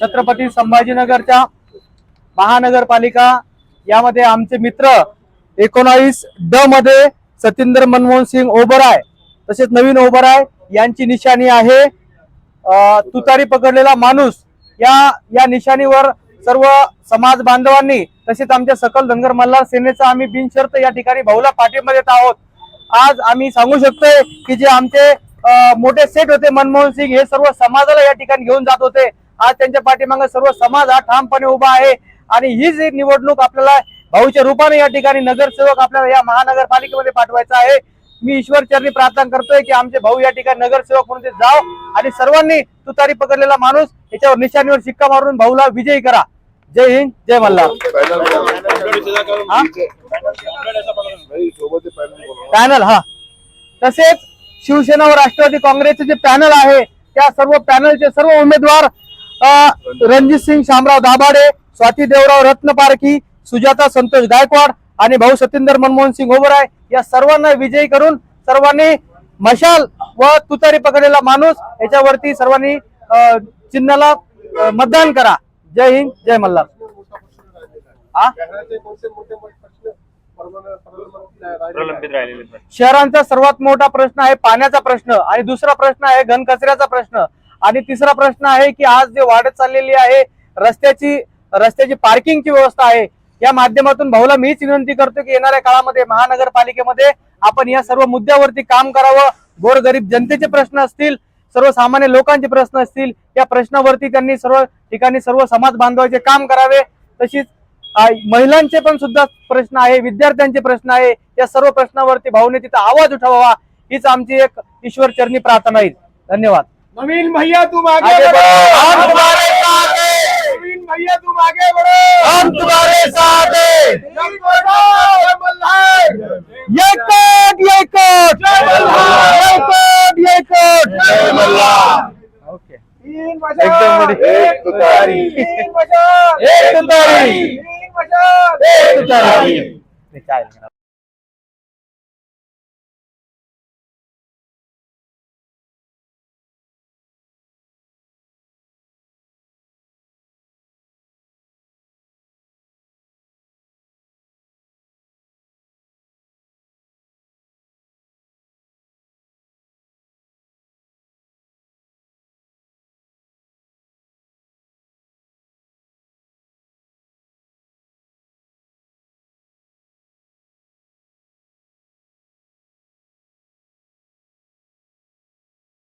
छत्रपती संभाजीनगरच्या महानगरपालिका यामध्ये आमचे मित्र एकोणावीस ड मध्ये सतींदर मनमोहन सिंग ओबराय तसेच नवीन ओबराय यांची निशाणी आहे. तुतारी पकडलेला माणूस या या निशाणीवर सर्व समाज बांधवांनी तसेच आमच्या सकल धनगर मल्हार सेनेचा आम्ही बिनशर्त या ठिकाणी भाऊला पाठिंबा देत आहोत. आज आम्ही सांगू शकतोय की जे आमचे मोठे सेट होते मनमोहन सिंग हे सर्व समाजाला या ठिकाणी घेऊन जात होते. आज त्यांच्या पाठीमागे सर्व समाज हा ठामपणे उभा आहे. आणि हीच जी निवडणूक आपल्याला भाऊच्या रूपाने या ठिकाणी नगरसेवक आपल्याला या महानगरपालिकेमध्ये पाठवायचा आहे मी ईश्वर चरणी प्रार्थना करतोय की आमचे भाऊ या ठिकाणी नगरसेवक म्हणून ते जाव आणि सर्वांनी तुतारी पकडलेला माणूस याच्यावर निशाणीवर शिक्का मारून भाऊला विजयी करा. जय हिंद जय मल्हार. पॅनल हा. तसेच शिवसेना व राष्ट्रवादी काँग्रेसचे जे पॅनल आहे त्या सर्व पॅनलचे सर्व उमेदवार रणजित सिंग शामराव दाभाडे स्वाती देवराव रत्न पारखी सुजाता संतोष गायकवाड आणि भाऊ सत्येंद्र मनमोहन सिंग ओबराय या सर्वांना विजयी करून सर्वांनी मशाल व तुतारी पकडलेला माणूस याच्यावरती सर्वांनी चिन्हाला मतदान करा. जय हिंद जय मल्हार. शहरांचा सर्वात मोठा प्रश्न आहे पाण्याचा प्रश्न आणि दुसरा प्रश्न आहे घनकचऱ्याचा प्रश्न. आणि तिसरा प्रश्न आहे की आज जे वाढत चाललेली आहे रस्त्याची रस्त्याची पार्किंगची व्यवस्था आहे या माध्यमातून भाऊला मीच विनंती करतो की येणाऱ्या काळामध्ये महानगरपालिकेमध्ये आपण या सर्व मुद्द्यावरती काम करावं. गोरगरीब जनतेचे प्रश्न असतील सर्वसामान्य लोकांचे प्रश्न असतील या प्रश्नावरती त्यांनी सर्व ठिकाणी सर्व समाज बांधवाचे काम करावे. तशीच महिलांचे पण सुद्धा प्रश्न आहे विद्यार्थ्यांचे प्रश्न आहे. या सर्व प्रश्नावरती भाऊने तिथं आवाज उठवावा. हीच आमची एक ईश्वर चरणी प्रार्थना आहे. धन्यवाद. नवीन भैया तुम आगे बढ़ो हम तुम्हारे साथ हैं। नवीन भैया तुम आगे बढ़ो हम तुम्हारे साथ हैं। जय मल्हार, जय मल्हार। ये कोट ये कोट जय मल्हार। ये कोट ये कोट जय मल्हार। ओके तीन बढिया. एक तुतारी तीन मशाल एक तुतारी. तीन एक तुतारी.